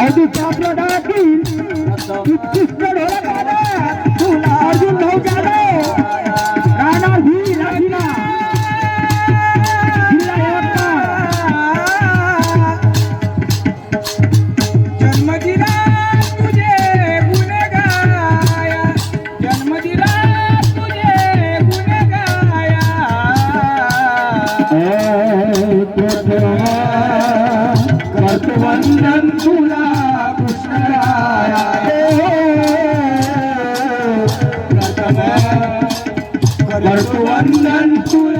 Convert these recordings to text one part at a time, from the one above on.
আমি চাপড়া ডাকি वंदन खुला मुस्कुराया प्रथम वंदन खुला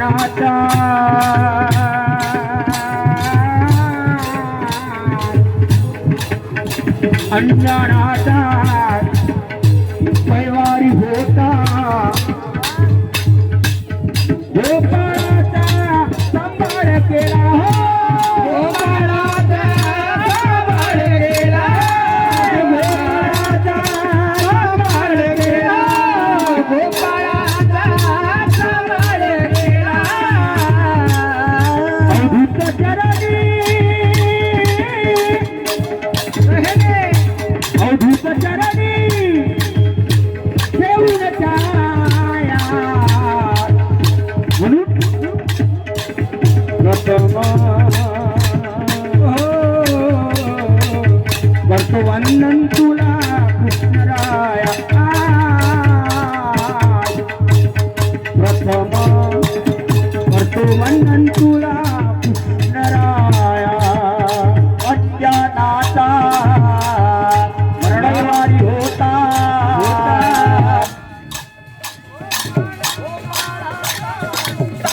நாதா அஞ்சானாதா பைவாரி போட்டா गोपाला गोपाला ಭಗವನ್ನಂತುಲ ಕೃಷ್ಣರಾಯ